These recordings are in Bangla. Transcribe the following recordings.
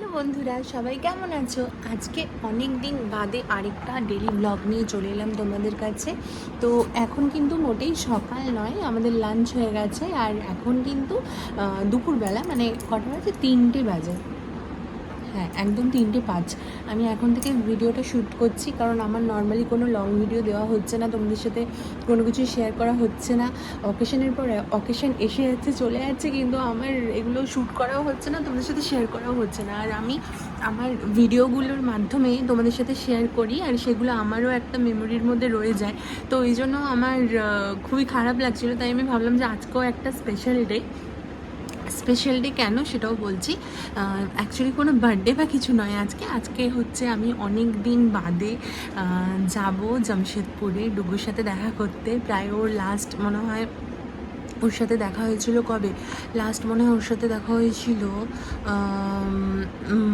হ্যালো বন্ধুরা, সবাই কেমন আছো? আজকে অনেক দিন বাদে আরেকটা ডেলি ব্লগ নিয়ে চলে এলাম তোমাদের কাছে। তো এখন কিন্তু মোটেই সকাল নয়, আমাদের লাঞ্চ হয়ে গেছে। আর এখন কিন্তু দুপুরবেলা মানে কটা বাজে? তিনটে বাজে। হ্যাঁ একদম তিনটে পাঁচ। আমি এখন থেকে ভিডিওটা শ্যুট করছি, কারণ আমার নর্মালি কোনো লং ভিডিও দেওয়া হচ্ছে না, তোমাদের সাথে কোনো কিছু শেয়ার করা হচ্ছে না। অকেশনের পরে অকেশন এসে যাচ্ছে, চলে যাচ্ছে, কিন্তু আমার এগুলো শ্যুট করাও হচ্ছে না, তোমাদের সাথে শেয়ার করাও হচ্ছে না। আর আমি আমার ভিডিওগুলোর মাধ্যমে তোমাদের সাথে শেয়ার করি, আর সেগুলো আমারও একটা মেমোরির মধ্যে রয়ে যায়। তো এই জন্য আমার খুবই খারাপ লাগছিল, তাই আমি ভাবলাম যে আজকেও একটা স্পেশাল ডে স্পেশাল ডে কেন সেটাও বলছি। অ্যাকচুয়ালি কোনো বার্থডে বা কিছু নয় আজকে। আজকে হচ্ছে আমি অনেক দিন বাদে যাব জামশেদপুরে ডুগুর সাথে দেখা করতে। প্রায় ওর লাস্ট মনে হয় ওর সাথে দেখা হয়েছিল কবে? লাস্ট মনে হয় ওর সাথে দেখা হয়েছিল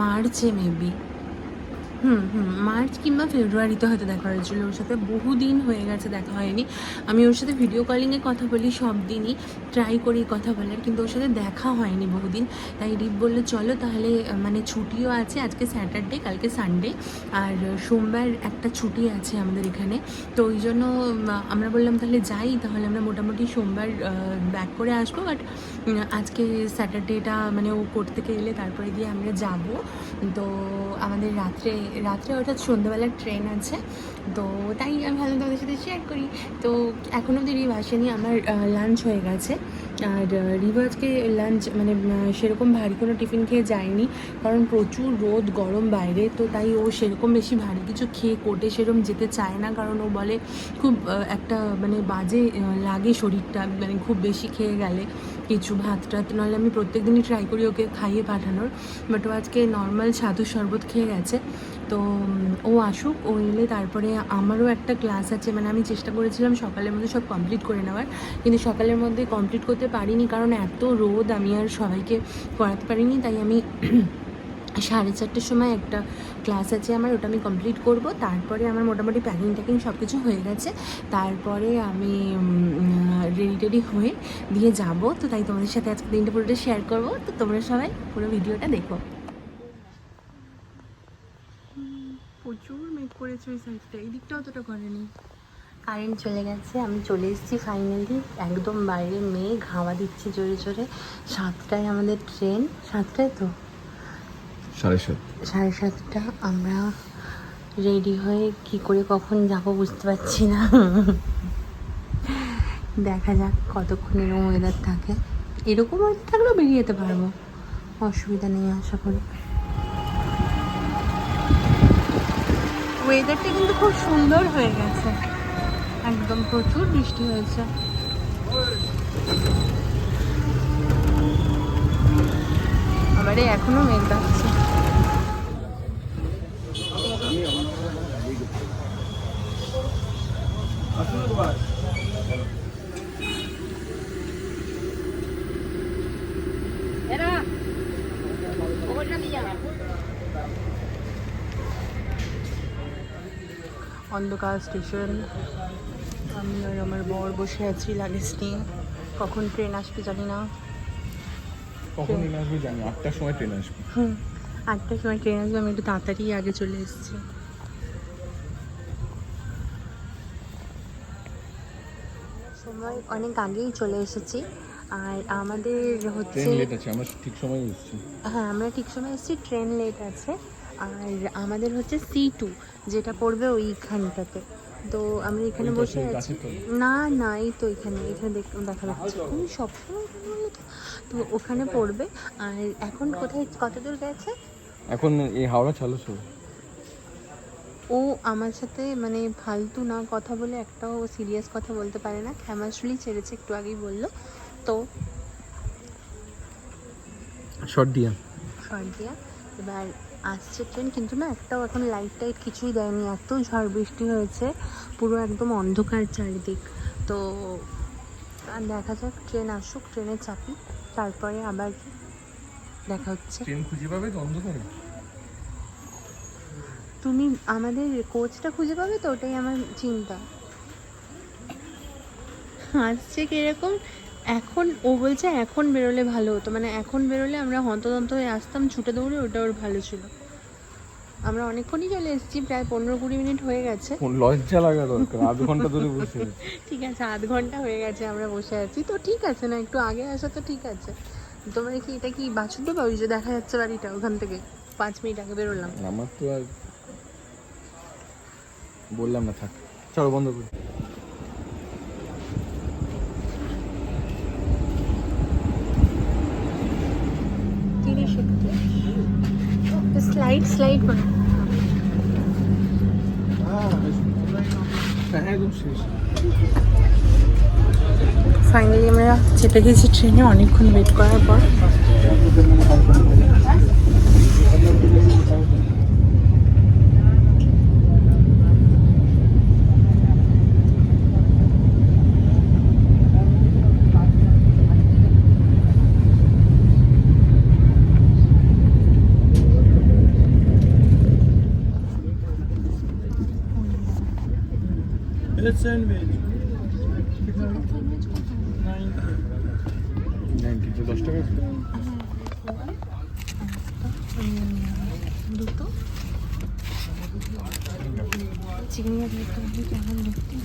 মার্চে মেবি হুম হুম, মার্চ কিংবা ফেব্রুয়ারিতে হয়তো দেখা হয়েছিল। ওর সাথে বহুদিন হয়ে গেছে দেখা হয়নি। আমি ওর সাথে ভিডিও কলিংয়ে কথা বলি সব দিনই ট্রাই করি কথা বলার, কিন্তু ওর সাথে দেখা হয়নি বহুদিন। তাই রিপ বলল, চলো তাহলে মানে ছুটিও আছে আজকে স্যাটারডে কালকে সানডে আর সোমবার একটা ছুটি আছে আমাদের এখানে। তো ওই জন্য আমরা বললাম, তাহলে যাই, তাহলে আমরা মোটামুটি সোমবার ব্যাক করে আসব। বাট আজকে স্যাটারডেটা মানে ও কোর্ট থেকে এলে তারপরে দিয়ে আমরা যাব। তো আমাদের রাত্রে রাত্রে অর্থাৎ সন্ধ্যাবেলার ট্রেন আছে। তো তাই আমি ভাবলাম তাদের সাথে শেয়ার করি। তো এখনও অব্দি রিভ আসেনি, আমার লাঞ্চ হয়ে গেছে। আর রিভ আজকে লাঞ্চ মানে সেরকম ভারী কোনো টিফিন খেয়ে যায়নি। কারণ প্রচুর রোদ, গরম বাইরে, তো তাই ও সেরকম বেশি ভারী কিছু খেয়ে কোর্টে সেরকম যেতে চায় না। কারণ ও বলে খুব একটা মানে বাজে লাগে শরীরটা মানে খুব বেশি খেয়ে গেলে কিছু ভাত টাত। নাহলে আমি প্রত্যেক দিনই ট্রাই করি ওকে খাইয়ে পাঠানোর। বাট ও আজকে নর্মাল সাধু শরবত খেয়ে গেছে। তো, ও আসুক, ও এলে তারপরে আমারও একটা ক্লাস আছে। মানে আমি চেষ্টা করেছিলাম সকালের মধ্যে সব কমপ্লিট করে নেওয়ার, কিন্তু সকালের মধ্যে কমপ্লিট করতে পারিনি কারণ এত রোদ, আমি আর সবাইকে করাতে পারিনি। তাই আমি সাড়ে চারটের সময় একটা ক্লাস আছে আমার, ওটা আমি কমপ্লিট করব। তারপরে আমার মোটামুটি প্যাকিং ট্যাকিং সব কিছু হয়ে গেছে। তারপরে আমি রেডি টেডি হয়ে দিয়ে যাব। তো তাই তোমাদের সাথে আজকে দিনটা পুরোটা শেয়ার করব। তো তোমরা সবাই পুরো ভিডিওটা দেখো। প্রচুর মেঘ করেছে ওই সাইডটা এই দিকটা অতটা করেনি। কারেন্ট চলে গেছে আমি চলে এসেছি ফাইনালি একদম বাইরে মেঘ হাওয়া দিচ্ছে জোরে জোরে। সাতটায় আমাদের ট্রেন সাতটায় তো? সাড়ে সাত। সাড়ে সাতটা আমরা রেডি হয়ে কি করে কখন যাব বুঝতে পারছি না। দেখা যাক কতক্ষণ এরকম ওয়েদার থাকে। এরকম ওয়েদার থাকলেও বেরিয়ে যেতে পারব। অসুবিধা নেই আশা করি। ওয়েদারটা কিন্তু খুব সুন্দর হয়ে গেছে। একদম প্রচুর বৃষ্টি হয়েছে। আবার এখনও মেঘ ডাকছে। অন্ধকার স্টেশন। আমি আর আমার বর বসে আছি লাগেজ নিয়ে। কখন ট্রেন আসবে জানি না। কখন ট্রেন আসবে জানি আটটার সময় ট্রেন আসবে। হুম আটটার সময় ট্রেন আসবে আমি একটু তাড়াতাড়ি আগে চলে এসেছি। সময় অনেক আগেই চলে এসেছি। আর আমাদের হচ্ছে ট্রেন লেট আছে আমরা ঠিক সময় এসেছি। হ্যাঁ আমরা ঠিক সময় এসেছি ট্রেন লেট আছে। আর আমাদের হচ্ছে সি টু যেটা পড়বে ওইখানটাতে। তো আমরা এখানে বসে আছি। না না এই তো এখানে এখানে দেখ- দেখা যাচ্ছে। তুমি সবসময় তো? ওখানে পড়বে। আর এখন কোথায় কত দূর গেছে? এখন এই হাওড়া চালু ছিল ও আমার সাথে মানে ফালতু না কথা বলে একটাও সিরিয়াস কথা বলতে পারে না। ক্ষমাশুলি ছেড়েছে একটু আগেই বলল। তো শর্ট দিয়া। শর্ট দিয়া। এবার আসছে ট্রেন কিন্তু না একটাও এখন লাইট টাইট কিছুই দেয়নি। এত ঝড় বৃষ্টি হয়েছে পুরো একদম অন্ধকার চারিদিক। তো দেখা যাক ট্রেন আসুক ট্রেনে চাপি তারপরে আবার দেখা হচ্ছে। ট্রেন খুঁজে পাবে তো অন্ধকারে? তুমি আমাদের কোচটা খুঁজে পাবে তো? ওটাই আমার চিন্তা। আসছে কীরকম? এখন ও বলছে এখন বেরোলে ভালো হতো। মানে এখন বেরোলে আমরা হন্তদন্ত হয়ে আসতাম ছুটে দৌড়ে ওটা ওর ভালো ছিল। আমরা অনেকক্ষণই চলে এসেছি প্রায় পনেরো কুড়ি মিনিট হয়ে গেছে। লজ্জা লাগা দরকার আধ ঘণ্টা ধরে বসে আছি। ঠিক আছে আধ ঘণ্টা হয়ে গেছে আমরা বসে আছি। তো ঠিক আছে না একটু আগে আসা তো ঠিক আছে। তোমরা কি এটা কি বাছুর বা ওই যে দেখা যাচ্ছে বাড়িটা ওখান থেকে পাঁচ মিনিট আগে বেরোলাম। আমার তো আর বললাম না থাক। চলো বন্ধ করি। তিরিশ স্লাইড স্লাইড করে ফাইনালি আমরা চেপে গেছি ট্রেনে অনেকক্ষণ ওয়েট করার পর। নাইনটি দশ টাকা দুটো চিকেনিয়া দেখতে হবে কেমন দেখতে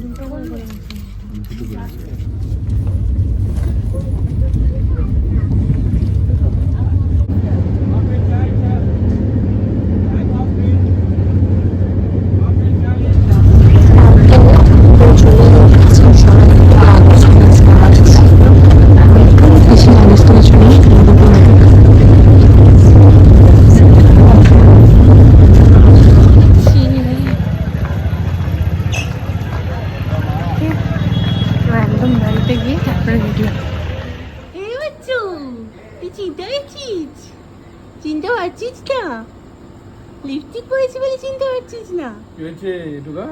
দুটো করে করে নিচ্ছি। দুটো করে আছে। একদম বাড়িতে গিয়ে তারপরে ভিডিও চিনতে পারছিস চিনতে পারছিস না। লিপস্টিক পরেছি বলে চিনতে পারছিস না। কি হয়েছে ঢুকা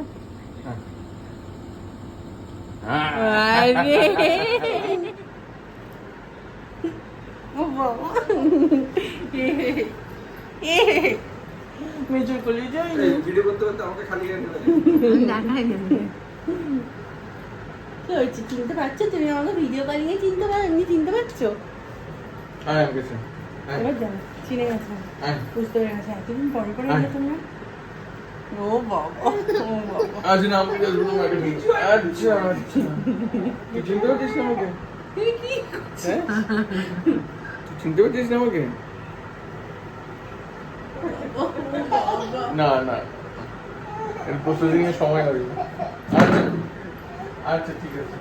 আরে। ও বাবা। এ মেজর কলে যাই ভিডিও করতে করতে আমাকে খালি দেখাই নেবে চিনতে পারছ? তুমি আমাকে ভিডিও কলিংয়ে চিনতে পারো এমনি চিনতে পারছ? আয় এবার চিনে গেছে। বুঝতে পেরে গেছে। এতদিন পরে পরে আয়। এলে তোমরা? ও বাবা ও বাবা। আজ আচ্ছা আচ্ছা। তুই চিনতে পারছিস না আমাকে? কি হ্যাঁ? তুই চিনতে পারছিস না আমাকে? না না। এর প্রসেসিং এর সময় লাগবে। আচ্ছা। আচ্ছা ঠিক আছে।